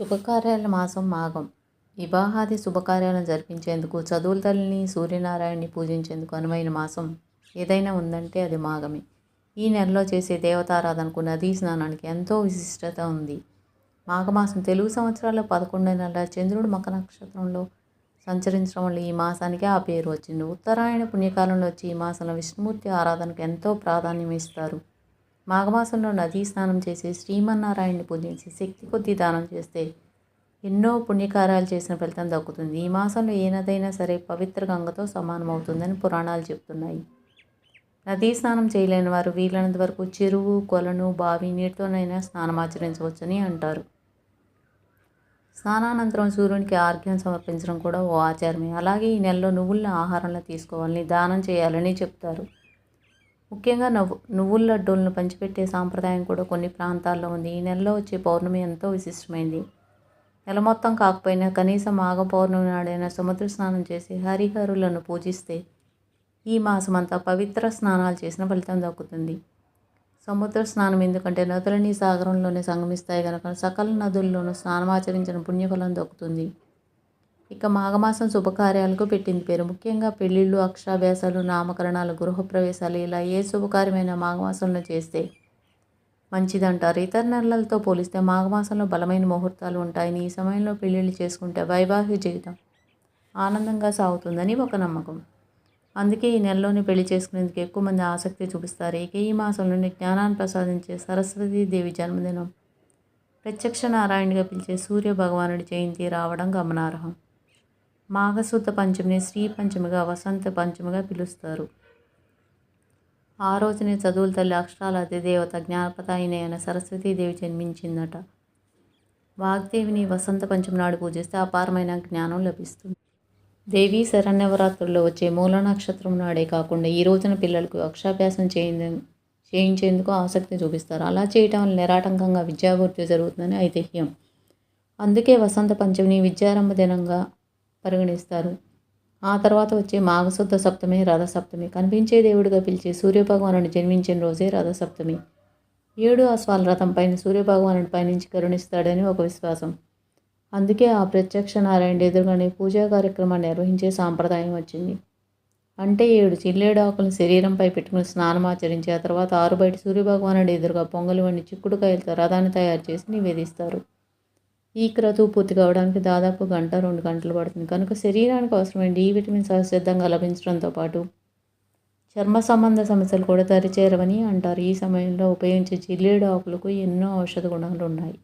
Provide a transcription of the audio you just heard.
శుభకార్యాల మాసం మాఘం. వివాహాది శుభకార్యాలను జరిపించేందుకు చదువుల తల్లిని సూర్యనారాయణని పూజించేందుకు అనువైన మాసం ఏదైనా ఉందంటే అది మాఘమే. ఈ నెలలో చేసే దేవతారాధనకు నదీ స్నానానికి ఎంతో విశిష్టత ఉంది. మాఘమాసం తెలుగు సంవత్సరాల్లో పదకొండో నెల చంద్రుడు మక నక్షత్రంలో సంచరించడం వల్ల ఈ మాసానికి ఆ పేరు వచ్చింది. ఉత్తరాయణ పుణ్యకాలంలో వచ్చి ఈ మాసంలో విష్ణుమూర్తి ఆరాధనకు ఎంతో ప్రాధాన్యం ఇస్తారు. మాఘమాసంలో నదీ స్నానం చేసి శ్రీమన్నారాయణ్ని పూజించి శక్తి కొద్ది దానం చేస్తే ఎన్నో పుణ్యకార్యాలు చేసిన ఫలితం దక్కుతుంది. ఈ మాసంలో ఏ నదైనా సరే పవిత్ర గంగతో సమానమవుతుందని పురాణాలు చెబుతున్నాయి నదీ స్నానం చేయలేని వారు వీలైనంత వరకు చెరువు కొలను బావి నీటితోనైనా స్నానం ఆచరించవచ్చని అంటారు. స్నానానంతరం సూర్యునికి ఆర్ఘ్యం సమర్పించడం కూడా ఓ ఆచారమే. అలాగే ఈ నెలలో నువ్వులను ఆహారంలో తీసుకోవాలని దానం చేయాలని చెప్తారు. ముఖ్యంగా నవ్వు నువ్వుల లడ్డూలను పంచిపెట్టే సాంప్రదాయం కూడా కొన్ని ప్రాంతాల్లో ఉంది. ఈ నెలలో వచ్చే పౌర్ణమి ఎంతో విశిష్టమైంది. నెల మొత్తం కాకపోయినా కనీసం మాఘ పౌర్ణమి నాడైనా సముద్ర స్నానం చేసి హరిహరులను పూజిస్తే ఈ మాసమంతా పవిత్ర స్నానాలు చేసిన ఫలితం దక్కుతుంది. సముద్ర స్నానం ఎందుకంటే నదులని సాగరంలోనే సంగమిస్తాయి కనుక సకల నదుల్లోనూ స్నానం ఆచరించిన పుణ్యఫలం దక్కుతుంది. ఇక మాఘమాసం శుభకార్యాలకు పెట్టింది పేరు. ముఖ్యంగా పెళ్ళిళ్ళు అక్షాభ్యాసాలు నామకరణాలు గృహప్రవేశాలు ఇలా ఏ శుభకార్యమైన మాఘమాసంలో చేస్తే మంచిదంటారు. ఇతర నెలలతో పోలిస్తే మాఘమాసంలో బలమైన ముహూర్తాలు ఉంటాయని ఈ సమయంలో పెళ్ళిళ్ళు చేసుకుంటే వైవాహిక జీవితం ఆనందంగా సాగుతుందని ఒక నమ్మకం. అందుకే ఈ నెలలోనే పెళ్ళి చేసుకునేందుకు ఎక్కువ మంది ఆసక్తి చూపిస్తారు. ఇక ఈ మాసంలోనే జ్ఞానాన్ని ప్రసాదించే సరస్వతీదేవి జన్మదినం. ప్రత్యక్ష నారాయణగా పిలిచే సూర్య భగవానుడి జయంతి రావడం గమనార్హం. మాఘశుద్ధ పంచమిని శ్రీ పంచమిగా వసంత పంచమిగా పిలుస్తారు. ఆ రోజునే చదువుల తల్లి అక్షరాల అధిదేవత జ్ఞానపదాయిని అయిన సరస్వతీదేవి జన్మించిందట. వాగ్దేవిని వసంత పంచమి నాడు పూజిస్తే అపారమైన జ్ఞానం లభిస్తుంది. దేవీ శరణ్యవరాత్రుల్లో వచ్చే మూల నక్షత్రం నాడే కాకుండా ఈ రోజున పిల్లలకు అక్షరాభ్యాసం చేయ చేయించేందుకు ఆసక్తి చూపిస్తారు. అలా చేయటం వల్ల నిరాటంకంగా విద్యాభివృద్ధి జరుగుతుందని ఐతిహ్యం. అందుకే వసంత పంచమిని విద్యారంభ దినంగా పరిగణిస్తారు. ఆ తర్వాత వచ్చే మాఘశుద్ధ సప్తమి రథసప్తమి. కనిపించే దేవుడిగా పిలిచే సూర్యభగవానుడు జన్మించిన రోజే రథసప్తమి. ఏడు అశ్వాల రథం పైన సూర్యభగవానుడి పైనుంచి కరుణిస్తాడని ఒక విశ్వాసం. అందుకే ఆ ప్రత్యక్ష నారాయణ ఎదురుగానే పూజా కార్యక్రమాన్ని నిర్వహించే సాంప్రదాయం వచ్చింది. అంటే ఏడు చిల్లేడు ఆకులను శరీరంపై పెట్టుకుని స్నానం ఆచరించి ఆ తర్వాత ఆరు బయట సూర్యభగవానుడి ఎదురుగా పొంగలి వండి చిక్కుడుకాయలతో రథాన్ని తయారు చేసి నివేదిస్తారు. ఈ క్రతువు పూర్తి కావడానికి దాదాపు గంట రెండు గంటలు పడుతుంది. కనుక శరీరానికి అవసరమైన డి విటమిన్ సహసిద్ధంగా లభించడంతో పాటు చర్మ సంబంధ సమస్యలు కూడా దరిచేరవని అంటారు. ఈ సమయంలో ఉపయోగించే జిల్లేడు ఆకులకు ఎన్నో ఔషధ గుణాలు ఉన్నాయి.